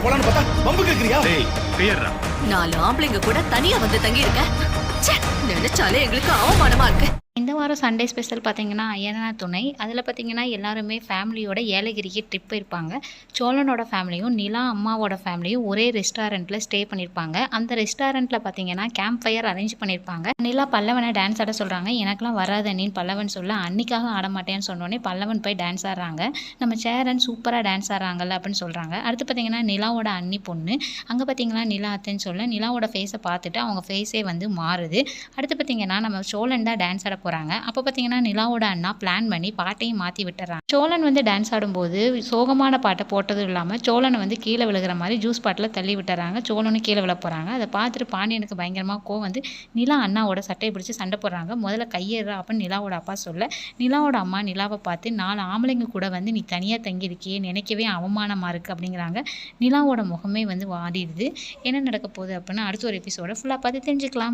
ஜாலியா போலான்னு பார்த்தா பம்பு கேக்குறியா? டேய் பெயர்றா நாலு ஆம்பளைங்க கூட தனியா வந்து தங்கி இருக்க ச்சே, நினைச்சாலே எங்களுக்கு அவமானமா இருக்கு. இந்த வாரம் சண்டே ஸ்பெஷல் பார்த்தீங்கன்னா ஐயனார் துணை. அதில் பார்த்தீங்கன்னா எல்லாருமே ஃபேமிலியோட ஏலகிரிக்கு ட்ரிப் போயிருப்பாங்க. சோழனோட ஃபேமிலியும் நிலா அம்மாவோட ஃபேமிலியும் ஒரே ரெஸ்டாரண்ட்டில் ஸ்டே பண்ணியிருப்பாங்க அந்த ரெஸ்டாரண்ட்டில் பார்த்தீங்கன்னா கேம்ப் ஃபயர் அரேஞ்ச் பண்ணியிருப்பாங்க நிலா பல்லவனை டான்ஸ் ஆட சொல்கிறாங்க எனக்கெல்லாம் வராது அண்ணின்னு பல்லவன் சொல்ல. அன்னிக்காக ஆட மாட்டேன்னு சொன்னோடனே பல்லவன் போய் டான்ஸ் ஆடுறாங்க. நம்ம சேரன் சூப்பராக டான்ஸ் ஆடுறாங்கல்ல அப்படின்னு சொல்கிறாங்க அடுத்து பார்த்தீங்கன்னா நிலாவோட அன்னி பொண்ணு. அங்கே பார்த்தீங்கன்னா நிலா அத்தைன்னு சொல்ல நிலாவோட ஃபேஸை பார்த்துட்டு அவங்க ஃபேஸே வந்து மாறுது. அடுத்து பார்த்தீங்கன்னா நம்ம சோழன் தான் டான்ஸ் ஆட போகிறாங்க அப்போ பார்த்தீங்கன்னா நிலாவோட அண்ணா பிளான் பண்ணி பாட்டையும் மாற்றி விட்டுறாங்க. சோழன் வந்து டான்ஸ் ஆடும்போது சோகமான பாட்டை போட்டதும் இல்லாமல் சோழனை வந்து கீழே விழுகிற மாதிரி ஜூஸ் பாட்டில் தள்ளி விட்டுறாங்க. சோழனும் கீழே விழ போகிறாங்க அதை பார்த்துட்டு பாண்டியனுக்கு பயங்கரமாக கோவம் வந்து நிலா அண்ணாவோட சட்டையை பிடிச்சி சண்டை போடுறாங்க. முதல்ல கையேறா அப்படின்னு நிலாவோட அப்பா சொல்ல நிலாவோட அம்மா நிலாவை பார்த்து நாலு ஆம்பளைங்க கூட வந்து நீ தனியாக தங்கியிருக்கியே நினைக்கவே அவமானமாக இருக்குது அப்படிங்கிறாங்க. நிலாவோட முகமே வந்து வாடிடுது. என்ன நடக்க போகுது அப்படின்னு அடுத்த ஒரு எபிசோட ஃபுல்லாக பார்த்து தெரிஞ்சுக்கலாம்.